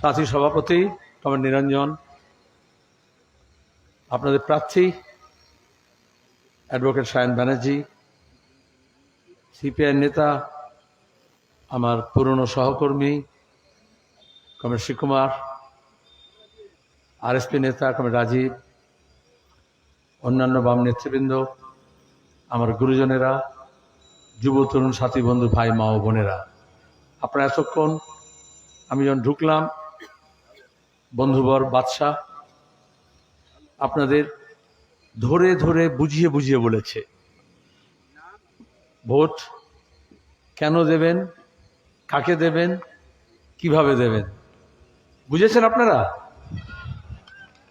সাথী সভাপতি কমর নিরঞ্জন, আপনাদের প্রার্থী অ্যাডভোকেট সায়ন ব্যানার্জি সিপিআই নেতা, আমার পুরনো সহকর্মী কমরেড শিবকুমার আরএসপি নেতা কমরেড রাজীব, অন্যান্য বাম নেতৃবৃন্দ, আমার গুরুজনেরা, যুব তরুণ সাথী বন্ধু ভাই, মা ও বোনেরা। আপনারা এতক্ষণ আমি যখন ঢুকলাম, বন্ধুবর, বাদশাহ আপনাদের ধরে ধরে বুঝিয়ে বুঝিয়ে বলেছে, ভোট কেন দেবেন? কাকে দেবেন? কীভাবে দেবেন? বুঝেছেন আপনারা?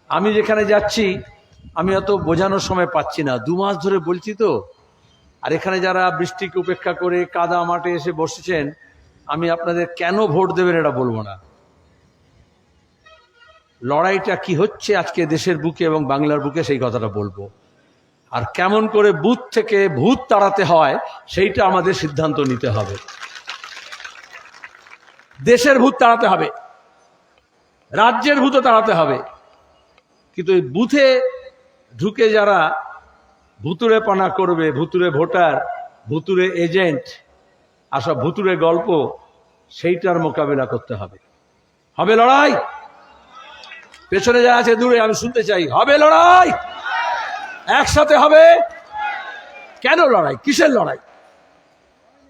আমি যেখানে যাচ্ছি, আমি অত বোঝানোর সময় পাচ্ছি না। দু মাস ধরে বলছি তো, আর এখানে যারা বৃষ্টিকে উপেক্ষা করে কাদা মাঠে এসে বসেছেন আমি আপনাদের কেন ভোট দেবেন এটা বলব না। লড়াইটা কি হচ্ছে আজকে দেশের বুকে এবং বাংলার বুকে সেই কথাটা বলব। আর কেমন করে বুথ থেকে ভূত তাড়াতে হয় সেইটা আমাদের সিদ্ধান্ত নিতে হবে। দেশের ভূত তাড়াতে হবে, রাজ্যের ভূত তাড়াতে হবে। কিন্তু এই বুথে ঢুকে যারা ভুতুরে পানা করবে ভুতুরে ভোটার ভুতুরে এজেন্ট আর সব ভুতুরে গল্প সেইটার মোকাবিলা করতে হবে। হবে লড়াই? পেছনে যা আছে দূরে আমি শুনতে চাই। হবে লড়াই? একসাথে হবে? কেন লড়াই? কিসের লড়াই?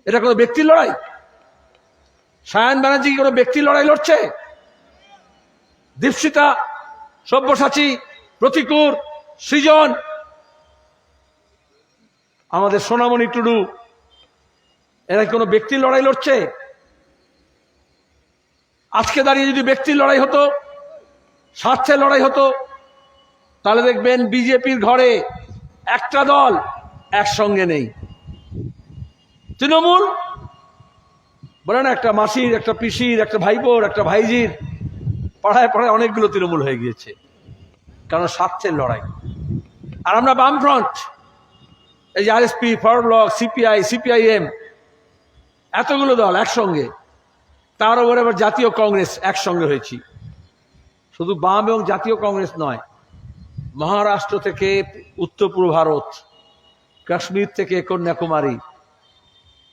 এটা কোনো ব্যক্তির লড়াই? সায়ন ব্যানার্জি কি কোনো ব্যক্তির লড়াই লড়ছে? দীপশিতা সব্যসাচী, প্রতিকূর, সৃজন, আমাদের সোনামণি টুডু এরা কোনো ব্যক্তির লড়াই লড়ছে? আজকে দাঁড়িয়ে যদি ব্যক্তির লড়াই হতো স্বার্থের লড়াই হতো, তাহলে দেখবেন বিজেপির ঘরে একটা দল একসঙ্গে নেই। তৃণমূল? বলে না, একটা মাসির, একটা পিসির, একটা ভাইপোর, একটা ভাইজির, পাড়ায় পাড়ায় অনেকগুলো তৃণমূল হয়ে গিয়েছে। কারণ স্বার্থের লড়াই। আর আমরা বামফ্রন্ট, এই যে আর RSP, forward bloc, CPI, CPIM এতগুলো দল একসঙ্গে। তার উপরে আবার জাতীয় কংগ্রেস একসঙ্গে হয়েছি। শুধু বাম এবং জাতীয় কংগ্রেস নয়, মহারাষ্ট্র থেকে উত্তর পূর্ব ভারত, কাশ্মীর থেকে কন্যাকুমারী,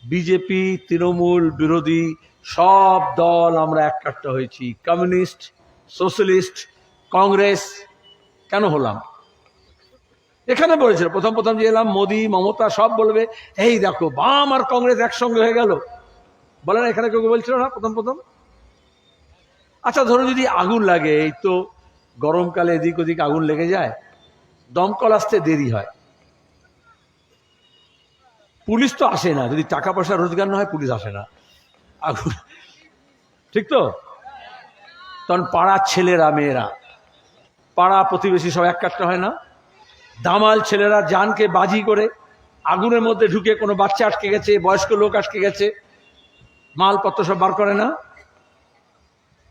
বিজেপি, তৃণমূল, বিরোধী, সব দল আমরা এককাট্টা হয়েছি। কমিউনিস্ট, সোশ্যালিস্ট, কংগ্রেস, কেন হলাম? এখানে বলেছিল, প্রথম প্রথম যে এলাম, মোদি, মমতা, সব বলবে, এই দেখো, বাম আর কংগ্রেস একসঙ্গে হয়ে গেল। বলে না, এখানে কেউ বলছিল না, প্রথম প্রথম? আচ্ছা ধরো যদি আগুন লাগে, এই তো গরমকালে এদিক ওদিক আগুন লেগে যায়, দমকল আসতে দেরি হয়। পুলিশ তো আসে না, যদি টাকা পয়সা রোজগার না হয়, পুলিশ আসে না। আগুন, ঠিক তো? তখন পাড়ার ছেলেরা, মেয়েরা, পাড়া প্রতিবেশী সব এক কাটটা হয় না? দামাল ছেলেরা জানকে বাজি করে আগুনের মধ্যে ঢুকে কোনো বাচ্চা আটকে গেছে, বয়স্ক লোক আটকে গেছে মালপত্র সব বার করে না।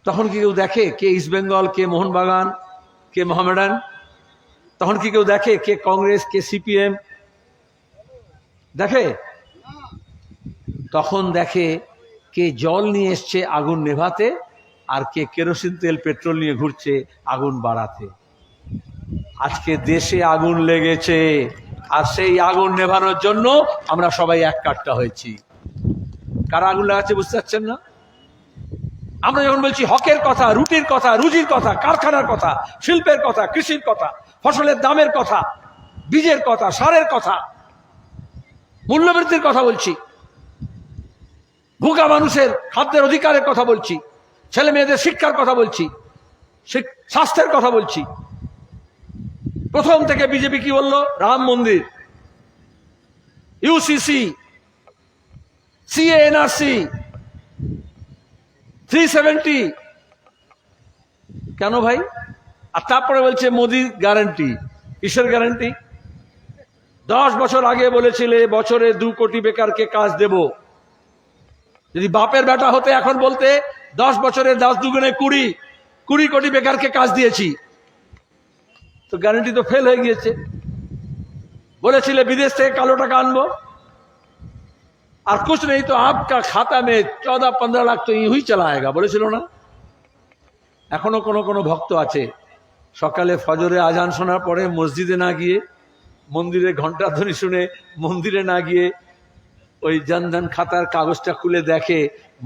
তখন কি কেউ দেখে কে ইস্ট বেঙ্গল, কে মোহনবাগান, কে মোহামেডান? তখন কি কেউ দেখে কে কংগ্রেস, কে সিপিএম? দেখে? তখন দেখে কে জল নিয়ে এসছে আগুন নেভাতে আর কে কেরোসিন তেল, পেট্রোল নিয়ে ঘুরছে আগুন বাড়াতে। আজকে দেশে আগুন লেগেছে, আর সেই আগুন নেভানোর জন্য আমরা সবাই এক কাটটা হয়েছি। কারা আগুন লাগাচ্ছে বুঝতে পারছেন না? আমরা যখন বলছি হকের কথা, রুটির কথা, রুজির কথা, কারখানার কথা, শিল্পের কথা, কৃষির কথা, ফসলের দামের কথা, বীজের কথা, সারের কথা, মূল্যবৃদ্ধির কথা বলছি, ভুগা মানুষের খাদ্যের অধিকারের কথা বলছি ছেলে মেয়েদের শিক্ষার কথা বলছি স্বাস্থ্যের কথা বলছি প্রথম থেকে বিজেপি কি বলল? রাম মন্দির। ইউসিসি সিএনআরসি থ্রি সেভেন্টি কেন ভাই? আর তারপরে বলছে মোদির গ্যারান্টি কিসের গ্যারান্টি দশ বছর আগে বলেছিলে বছরে দু কোটি বেকারকে কাজ দেব। যদি বাপের বেটা হতে এখন বলতে, দশ বছরে দশ দুগুণে কুড়ি কুড়ি কোটি বেকারকে কাজ দিয়েছি। তো গ্যারান্টি তো ফেল হয়ে গিয়েছে। বলেছিলে, বিদেশ থেকে কালো টাকা আনব? আর কুছ নেই তো, আপকা খাতা মে চৌদা পনেরো লাখ তো ইহুই চালায়গা। বলেছিল না? এখনও কোনো কোনো ভক্ত আছে। সকালে ফজরে আজান শোনার পরে মসজিদে না গিয়ে, মন্দিরে ঘণ্টা ধ্বনি শুনে মন্দিরে না গিয়ে ওই জনধন খাতার কাগজটা খুলে দেখে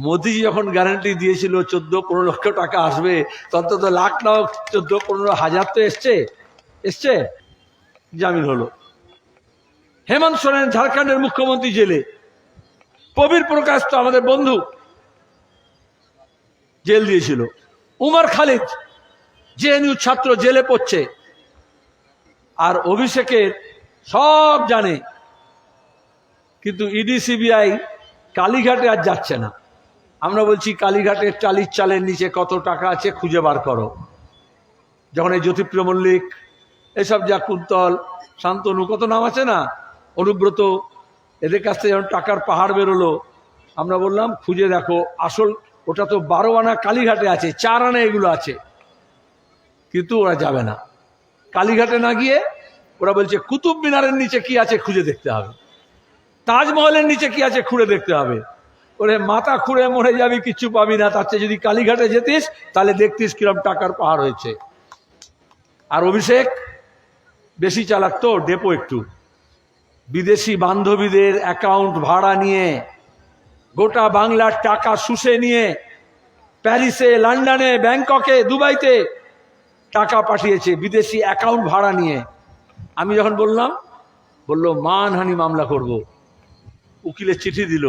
মোদি যখন গ্যারান্টি দিয়েছিল, চোদ্দ পনেরো লক্ষ টাকা আসবে তত তো লাখ না চোদ্দ পনেরো হাজার তো এসছে। এসছে? জামিন হলো। হেমন্ত সোরেন ঝাড়খণ্ডের মুখ্যমন্ত্রী জেলে। প্রবীর প্রকাশ তো আমাদের বন্ধু। জেল দিয়েছিল। উমর খালিদ, জেএনইউ ছাত্র জেলে পড়ছে। আর অভিষেকের সব জানে। কিন্তু ইডি, সিবিআই কালীঘাটে আর যাচ্ছে না। আমরা বলছি, কালীঘাটের টালির চালের নিচে কত টাকা আছে খুঁজে বার করো। যখন এই জ্যোতিপ্রিয় মল্লিক এসব যা কুন্তল শান্তনু, কত নাম আছে না? অনুব্রত, এদের কাছ থেকে যখন টাকার পাহাড় বেরোলো। আমরা বললাম, খুঁজে দেখো, আসল, ওটা তো বারো আনা কালীঘাটে আছে চার আনা এগুলো আছে। কিন্তু ওরা যাবে না। কালীঘাটে না গিয়ে ওরা বলছে, কুতুব মিনারের নিচে কি আছে খুঁজে দেখতে হবে। তাজমহলের নিচে কি আছে খুঁড়ে দেখতে হবে। ওরে, মাথা খুঁড়ে মরে যাবি কিচ্ছু পাবি না। তার চেয়ে যদি কালীঘাটে যেতিস, তাহলে দেখতিস কিরম টাকার পাহাড় হয়েছে। আর অভিষেক বেশি চালাক তো ডেপো একটু। বিদেশি বান্ধবীদের অ্যাকাউন্ট ভাড়া নিয়ে, গোটা বাংলার টাকা শুষে নিয়ে, প্যারিসে, লন্ডনে, ব্যাংককে, দুবাইতে টাকা পাঠিয়েছে, বিদেশি অ্যাকাউন্ট ভাড়া নিয়ে। আমি যখন বললাম, বলল মানহানি মামলা করব। উকিলের চিঠি দিল।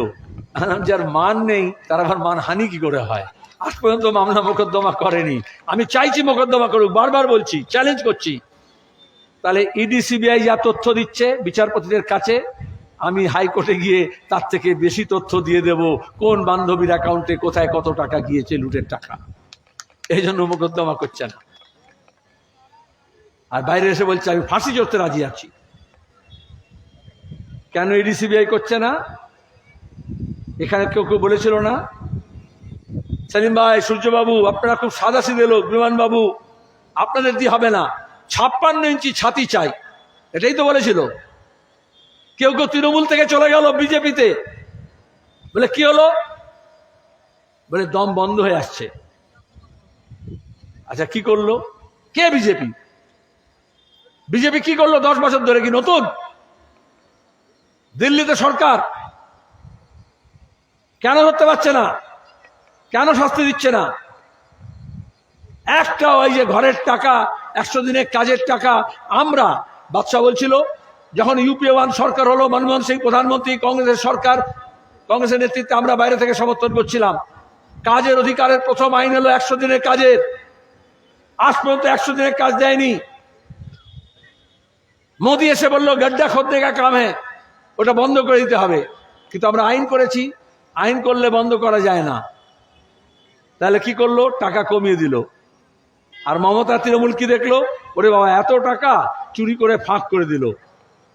যার মান নেই, তার আবার মানহানি কি করে হয়? আজ পর্যন্ত মামলা মোকদ্দমা করেনি। আমি চাইছি মোকদ্দমা করুক, বারবার বলছি চ্যালেঞ্জ করছি। তাহলে ইডি সিবিআই যা তথ্য দিচ্ছে বিচারপতিদের কাছে, আমি হাইকোর্টে গিয়ে তার থেকে বেশি তথ্য দিয়ে দেব কোন বান্ধবীর অ্যাকাউন্টে কোথায় কত টাকা গিয়েছে লুটের টাকা। এই জন্য মোকদ্দমা করছে না। আর বাইরে এসে বলছে, আমি ফাঁসি চড়তে রাজি আছি। কেন ইডি সিবিআই করছে না? এখানে কেউ কেউ বলেছিল না? সেলিম ভাই, সূর্যবাবু, আপনারা খুব সাদা সিধে লোক, বিমানবাবু, আপনাদের দিয়ে হবে না। ছাপ্পান্ন ইঞ্চি ছাতি চাই। এটাই তো বলেছিল। কেউ কেউ তৃণমূল থেকে চলে গেল বিজেপিতে। বলে, কি হলো? বলে, দম বন্ধ হয়ে আসছে। আচ্ছা কি করল? কে বিজেপি? বিজেপি কি করল দশ বছর ধরে কি নতুন? দিল্লিতে সরকার। কেন ধরতে পারছে না? কেন শাস্তি দিচ্ছে না? একটা ওই যে ঘরের টাকা একশো দিনের কাজের টাকা আমরা, বাদশাহ বলছিল, যখন ইউপিএ ওয়ান সরকার হলো, মনমোহন সিং প্রধানমন্ত্রী, কংগ্রেসের সরকার, কংগ্রেসের নেতৃত্বে আমরা বাইরে থেকে সমর্থন করছিলাম। কাজের অধিকারের প্রথম আইন হলো একশো দিনের কাজের। আজ পর্যন্ত একশো দিনের কাজ দেয়নি। মোদি এসে বলল, গড্ডা খোদনে কা কাম হ্যাঁ ওটা বন্ধ করে দিতে হবে। কিন্তু আমরা আইন করেছি। আইন করলে বন্ধ করা যায় না। তাহলে কি করল? টাকা কমিয়ে দিল। আর মমতা তৃণমূল কি দেখল? ওরে বাবা, এত টাকা চুরি করে ফাঁক করে দিল।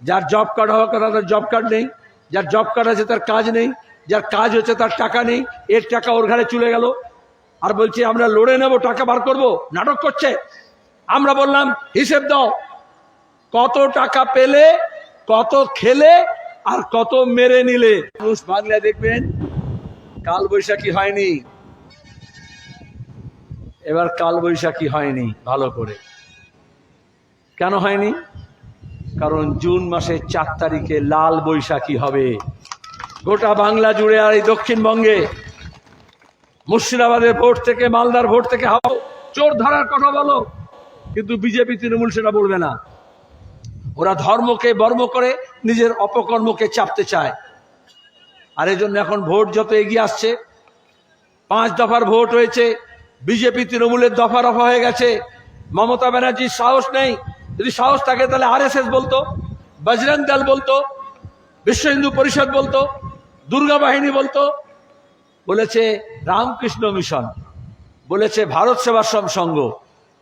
যার জব কার্ড হওয়ার কথা, তার জব কার্ড নেই। যার জব কার্ড আছে, তার কাজ নেই। যার কাজ হচ্ছে, তার টাকা নেই। এর টাকা ওর ঘাড়ে চলে গেল। আর বলছে, আমরা লড়ে নেব, টাকা বার করব। নাটক করছে। আমরা বললাম, হিসেব দাও। কত টাকা পেলে, কত খেলে, আর কত মেরে নিলে? মানুষ বাংলা দেখবেন কাল বৈশাখী হয়নি। এবার কাল বৈশাখী হয়নি ভালো করে। কেন হয়নি? কারণ জুন মাসের চার তারিখে লাল বৈশাখী হবে। গোটা বাংলা জুড়ে আর এই দক্ষিণবঙ্গে। মুর্শিদাবাদের ভোট থেকে, মালদার ভোট থেকে হাও। চোর ধরার কথা বলো, কিন্তু বিজেপি, তৃণমূল সেটা বলবে না। ওরা ধর্মকে বর্ম করে, নিজের অপকর্মকে চাপতে চায়। আর এই জন্য এখন ভোট যত এগিয়ে আসছে, পাঁচ দফার ভোট হয়েছে বিজেপি তৃণমূলের দফা রফা হয়ে গেছে। মমতা ব্যানার্জির সাহস নেই। যদি সাহস থাকে তাহলে আরএসএস বলতো, বজরং দল বলতো, বিশ্ব হিন্দু পরিষদ বলতো, দুর্গা বাহিনী বলতো। বলেছে রামকৃষ্ণ মিশন, বলেছে ভারত সেবাশ্রম সংঘ।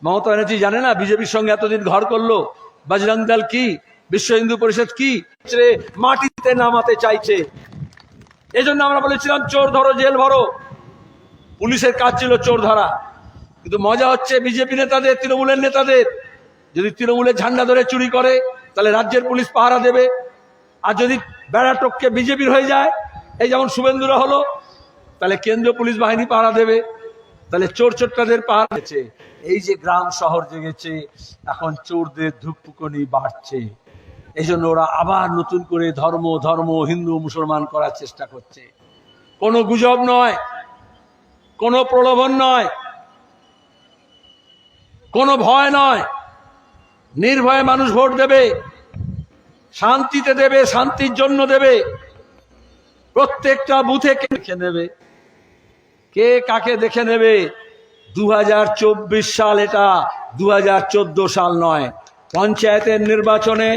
মমতা ব্যানার্জি জানে না বিজেপির সঙ্গে এতদিন ঘর করল। বজরং দল কি? বিশ্ব হিন্দু পরিষদ কি? মাটিতে নামাতে চাইছে। এই জন্য আমরা বলেছিলাম, চোর ধরো, জেল ভরো। পুলিশের কাজ ছিল চোর ধরা কিন্তু মজা হচ্ছে বিজেপি নেতাদের, তৃণমূলের নেতাদের। যদি তৃণমূলের ঝান্ডা ধরে চুরি করে, তাহলে রাজ্যের পুলিশ পাহারা দেবে। আর যদি বেড়া বিজেপির হয়ে যায়, এই যেমন শুভেন্দুরা হলো, তাহলে কেন্দ্রীয় পুলিশ বাহিনী পাহারা দেবে। তাহলে চোর চোরটাদের পাহারা দিয়েছে এই যে গ্রাম শহর জেগেছে, এখন চোরদের ধুকপুকনি বাড়ছে। এই জন্য ওরা আবার নতুন করে ধর্ম ধর্ম, হিন্দু, মুসলমান করার চেষ্টা করছে। কোনো গুজব নয়। কোনো প্রলোভন নয়, কোনো ভয় নয়। নির্ভয়ে মানুষ ভোট দেবে, শান্তিতে দেবে, শান্তির জন্য দেবে। প্রত্যেকটা বুথে কে দেখে নেবে? কে কাকে দেখে নেবে? দু হাজার চব্বিশ সাল এটা দু হাজার চোদ্দ সাল নয়। পঞ্চায়েতের নির্বাচনে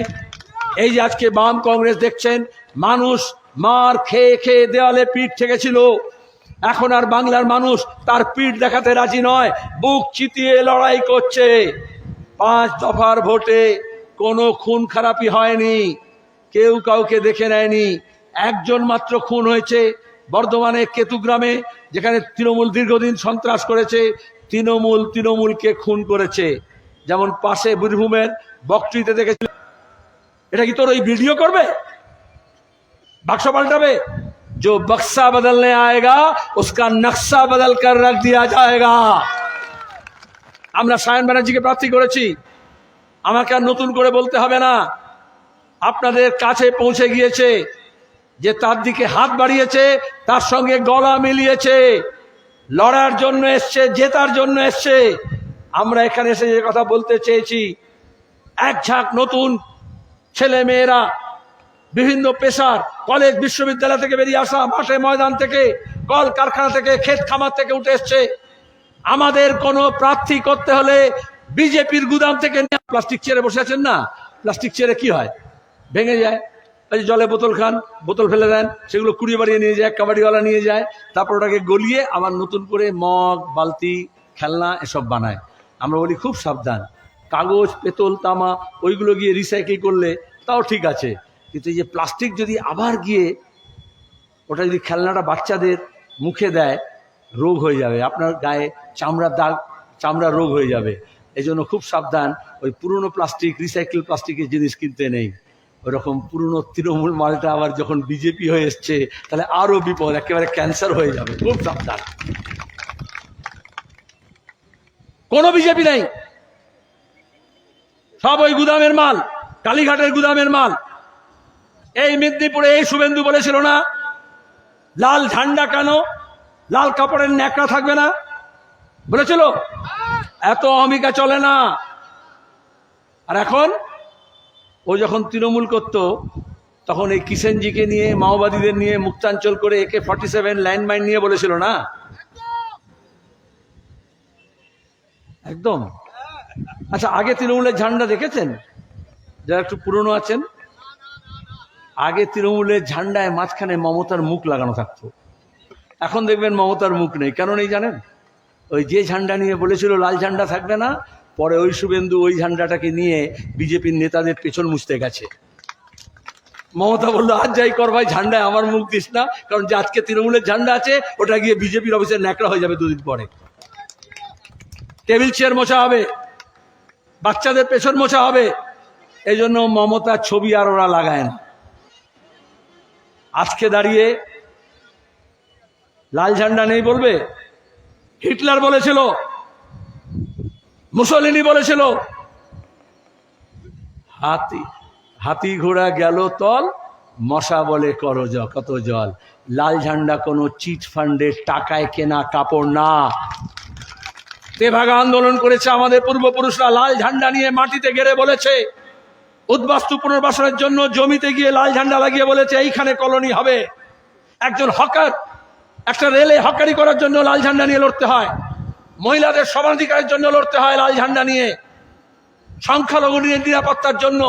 এই যে আজকে বাম কংগ্রেস দেখছেন, মানুষ মার খেয়ে খেয়ে দেওয়ালে পিঠ ঠেকেছিল। এখন আর বাংলার মানুষ তার পিঠ দেখাতে রাজি নয়। বুক চিতিয়ে লড়াই করছে। পাঁচ দফার ভোটে কোনো খুন খারাপি হয়নি। কেউ কাউকে দেখে নেয়নি। একজন মাত্র খুন হয়েছে বর্ধমানে কেতুগ্রামে, যেখানে তৃণমূল দীর্ঘদিন সন্ত্রাস করেছে। তৃণমূল তৃণমূলকে খুন করেছে। যেমন পাশে বীরভূমের বকট্রিতে দেখেছিল। এটা কি তোর ওই ভিডিও করবে? বাক্স পাল্টাবে? जो बक्सा बदलने आएगा उसका नक्शा बदल कर रख दिया जाएगा আমরা সায়ন ব্যানার্জিকে প্রার্থী করেছি আমাকে আর নতুন করে বলতে হবে না আপনাদের কাছে পৌঁছে গিয়েছে যে তার দিকে হাত বাড়িয়েছে তার সঙ্গে গলা মিলিয়েছে লড়ার জন্য এসছে জেতার জন্য এসছে আমরা এখানে এসে যে কথা বলতে চেয়েছি এক ঝাঁক নতুন ছেলে মেয়েরা বিভিন্ন পেশার কলেজ, বিশ্ববিদ্যালয় থেকে বেরিয়ে আসা, মাঠে, ময়দান থেকে কল কারখানা থেকে, ক্ষেত খামার থেকে উঠে এসছে। আমাদের কোনো প্রার্থী করতে হলে বিজেপির গুদাম থেকে প্লাস্টিক চেয়ারে বসে আছেন না? প্লাস্টিক চেয়ারে কি হয়? ভেঙে যায়। জলে বোতল খান, বোতল ফেলে দেন, সেগুলো কুড়িয়ে বাড়িয়ে নিয়ে যায়, কাবাডিওয়ালা নিয়ে যায়, তারপর ওটাকে গলিয়ে আবার নতুন করে মগ, বালতি, খেলনা এসব বানায়। আমরা বলি খুব সাবধান। কাগজ, পেতল, তামা, ওইগুলো গিয়ে রিসাইকেল করলে তাও ঠিক আছে। কিন্তু এই যে প্লাস্টিক যদি আবার গিয়ে ওটা যদি খেলনাটা বাচ্চাদের মুখে দেয়, রোগ হয়ে যাবে। আপনার গায়ে চামড়ার দাগ, চামড়ার রোগ হয়ে যাবে। এই জন্য খুব সাবধান, ওই পুরনো প্লাস্টিক রিসাইকেল প্লাস্টিকের জিনিস কিনতে নেই। ওরকম পুরনো তৃণমূল মালটা আবার যখন বিজেপি হয়ে এসছে, তাহলে আরও বিপদ, একেবারে ক্যান্সার হয়ে যাবে। খুব সাবধান। কোনো বিজেপি নেই। সব ওই গুদামের মাল, কালীঘাটের গুদামের মাল। এই মেদিনীপুরে এই শুভেন্দু বলেছিল না? লাল ঝান্ডা কেন? লাল কাপড়ের ন্যাকড়া থাকবে না? বলেছিল? এত অহমিকা চলে না। আর এখন? ও যখন তৃণমূল করত, তখন এই কিষেনজিকে নিয়ে, মাওবাদীদের নিয়ে মুক্তাঞ্চল করে একে ফর্টি সেভেন ল্যান্ডমাইন নিয়ে বলেছিল না? একদম। আচ্ছা আগে তৃণমূলের ঝান্ডা দেখেছেন? যারা একটু পুরনো আছেন? আগে তৃণমূলের ঝান্ডায় মাঝখানে মমতার মুখ লাগানো থাকতো। এখন দেখবেন মমতার মুখ নেই। কেন নেই জানেন? ওই যে ঝান্ডা নিয়ে বলেছিল লাল ঝান্ডা থাকবে না, পরে ওই শুভেন্দু ওই ঝান্ডাটাকে নিয়ে বিজেপির নেতাদের পেছন মুছতে গেছে। মমতা বলল, আজ যাই কর ভাই, ঝান্ডায় আমার মুখ দিস না, কারণ যে আজকে তৃণমূলের ঝান্ডা আছে, ওটা গিয়ে বিজেপির অফিসের ন্যাকড়া হয়ে যাবে দুদিন পরে। টেবিল চেয়ার মোছা হবে, বাচ্চাদের পেছন মোছা হবে এই জন্য মমতার ছবি আর ওরা লাগায় না। আজকে দাঁড়িয়ে লাল ঝান্ডা নেই বলবে? হিটলার বলেছিল, মুসলিনি বলেছিল, হাতি হাতি ঘোড়া গেল তল, মশা বলে, কর কত জল। লাল ঝান্ডা কোনো চিট ফান্ডের টাকায় কেনা কাপড় না। তেভাগা আন্দোলন করেছে আমাদের পূর্বপুরুষরা, লাল ঝান্ডা নিয়ে মাটিতে গেড়ে বলেছে উদ্বাস্তু পুনর্বাসনের জন্য জমিতে গিয়ে লাল ঝান্ডা লাগিয়ে বলেছে, এইখানে কলোনি হবে। একজন হকার, একটা রেলে হকারি করার জন্য লাল ঝান্ডা নিয়ে লড়তে হয়। মহিলাদের সমাধিকারের জন্য লড়তে হয় লাল ঝান্ডা নিয়ে। সংখ্যালঘু নিরাপত্তার জন্য,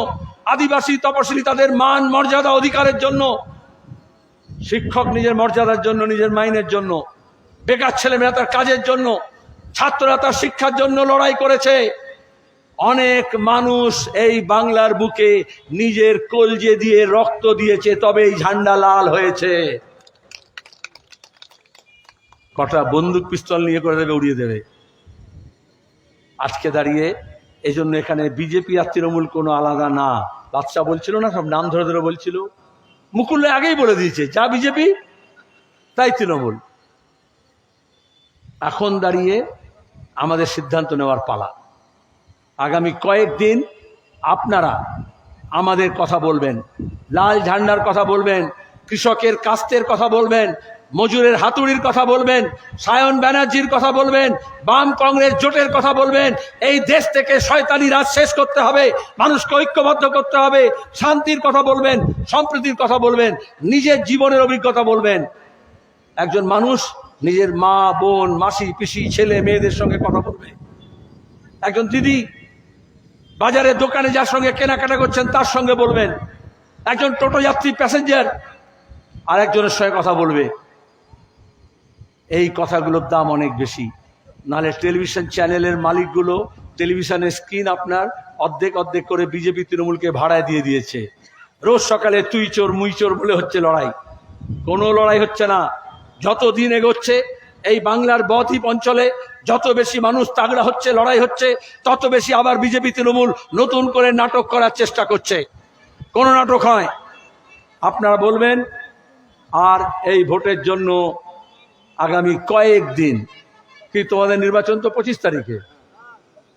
আদিবাসী তপশিলি তাদের মান, মর্যাদা, অধিকারের জন্য। শিক্ষক নিজের মর্যাদার জন্য, নিজের মাইনের জন্য। বেকার ছেলেমেয়েরা তার কাজের জন্য। ছাত্ররা তার শিক্ষার জন্য লড়াই করেছে। অনেক মানুষ এই বাংলার বুকে নিজের কলজে দিয়ে রক্ত দিয়েছে তবে এই ঝান্ডা লাল হয়েছে। কটা বন্দুক পিস্তল নিয়ে করে দেবে, উড়িয়ে দেবে। আজকে দাঁড়িয়ে এই জন্য এখানে বিজেপি আর তৃণমূল কোনো আলাদা না। বাচ্চা বলছিল না, সব নাম ধরে ধরে বলছিল। মুকুল্লে আগেই বলে দিয়েছে, যা বিজেপি, তাই তৃণমূল। এখন দাঁড়িয়ে আমাদের সিদ্ধান্ত নেওয়ার পালা। আগামী কয়েকদিন আপনারা আমাদের কথা বলবেন, লাল ঝান্ডার কথা বলবেন, কৃষকের কাস্তের কথা বলবেন, মজুরের হাতুড়ির কথা বলবেন, সায়ন ব্যানার্জির কথা বলবেন, বাম কংগ্রেস জোটের কথা বলবেন, এই দেশ থেকে শয়তানি রাজ শেষ করতে হবে, মানুষকে ঐক্যবদ্ধ করতে হবে, শান্তির কথা বলবেন, সম্প্রীতির কথা বলবেন, নিজের জীবনের অভিজ্ঞতা বলবেন। একজন মানুষ নিজের মা, বোন, মাসি, পিসি, ছেলে, মেয়েদের সঙ্গে কথা বলবে। একজন দিদি বাজারে দোকানে যার সঙ্গে কেনাকাটা করছেন, তার সঙ্গে বলবেন। একজন টোটো যাত্রী, প্যাসেঞ্জার আর একজনের সঙ্গে কথা বলবে। এই কথাগুলোর দাম অনেক বেশি। নাহলে টেলিভিশন চ্যানেলের মালিকগুলো, টেলিভিশনের স্ক্রিন আপনার অর্ধেক অর্ধেক করে বিজেপি তৃণমূলকে ভাড়ায় দিয়ে দিয়েছে। রোজ সকালে তুই চোর, মুই চোর বলে হচ্ছে লড়াই। কোনো লড়াই হচ্ছে না। যত দিন এগোচ্ছে এই বাংলার বদ্বীপ অঞ্চলে যত বেশি মানুষ তাগড়া হচ্ছে, লড়াই হচ্ছে, তত বেশি আবার বিজেপি, তৃণমূল নতুন করে নাটক করার চেষ্টা করছে। কোনো নাটক হয়? আপনারা বলবেন, আর এই ভোটের জন্য আগামী কয়েক দিন, কি তোমাদের নির্বাচন তো পঁচিশ তারিখে?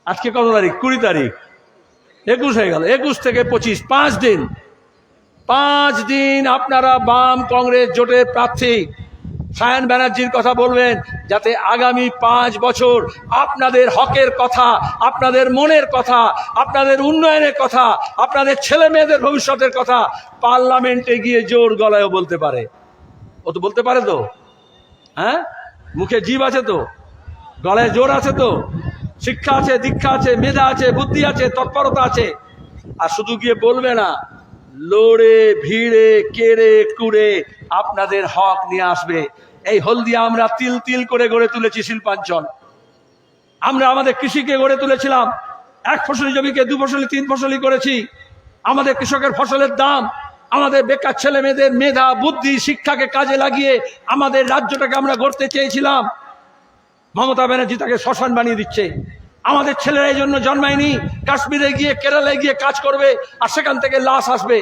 আজকে কত তারিখ? কুড়ি তারিখ। একুশ হয়ে গেল। একুশ থেকে পঁচিশ, পাঁচ দিন। পাঁচ দিন আপনারা বাম কংগ্রেস জোটের প্রার্থী। সায়ন ব্যানার্জির কথা বলবেন, যাতে আগামী পাঁচ বছর আপনাদের হকের কথা, আপনাদের মনের কথা, আপনাদের উন্নয়নের কথা, আপনাদের ছেলে মেয়েদের ভবিষ্যতের কথা পার্লামেন্টে গিয়ে জোর গলায়ও বলতে পারে। ও তো বলতে পারে তো? হ্যাঁ? মুখে জীব আছে তো? গলায় জোর আছে তো? শিক্ষা আছে, দীক্ষা আছে, মেধা আছে, বুদ্ধি আছে, তৎপরতা আছে। আর শুধু গিয়ে বলবে না লড়ে, ভিড়ে, কেড়ে, কুড়ে আপনাদের হক নিয়ে আসবে। এই হলদিয়া আমরা তিল তিল করে গড়ে তুলেছি, শিল্পাঞ্চল। আমরা আমাদের কৃষিকে গড়ে তুলেছিলাম। এক ফসলি জমিকে, দু ফসলি, তিন ফসলি করেছি। আমাদের কৃষকের ফসলের দাম, আমাদের বেকার ছেলে মেয়েদের মেধা, বুদ্ধি, শিক্ষাকে কাজে লাগিয়ে আমাদের রাজ্যটাকে আমরা গড়তে চেয়েছিলাম। মমতা ব্যানার্জি তাকে শ্মশান বানিয়ে দিচ্ছে। আমাদের ছেলেরা এই জন্য জন্মায়নি। কাশ্মীরে গিয়ে, কেরালায় গিয়ে কাজ করবে আর সেখান থেকে লাশ আসবে।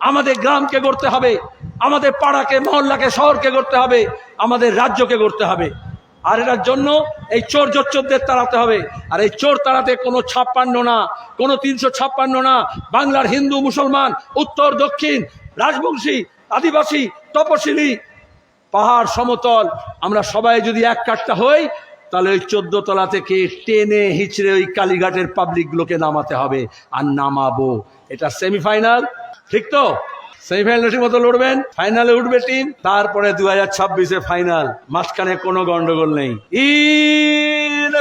আমাদের গ্রামকে গড়তে হবে, আমাদের পাড়াকে, মহল্লাকে, শহরকে গড়তে হবে, আমাদের রাজ্যকে গড়তে হবে। আর এটার জন্য এই চোর জোচ্চোরদের তাড়াতে হবে। আর এই চোর তাড়াতে কোনো ছাপ্পান্ন না, কোনো তিনশো ছাপ্পান্ন না। বাংলার হিন্দু, মুসলমান, উত্তর, দক্ষিণ, রাজবংশী, আদিবাসী, তপশিলি, পাহাড়, সমতল। আমরা সবাই যদি এক কাটটা হই তাহলে ওই চোদ্দ তলা থেকে টেনে হিচড়ে ওই কালীঘাটের পাবলিকগুলোকে নামাতে হবে আর নামাবো। এটা সেমিফাইনাল ঠিক তো? সেমিফাইনাল ঠিক মতো লড়বেন ফাইনালে উঠবে টিম তারপরে দু হাজার ছাব্বিশে ফাইনাল মাঝখানে কোনো গন্ডগোল নেই। ইন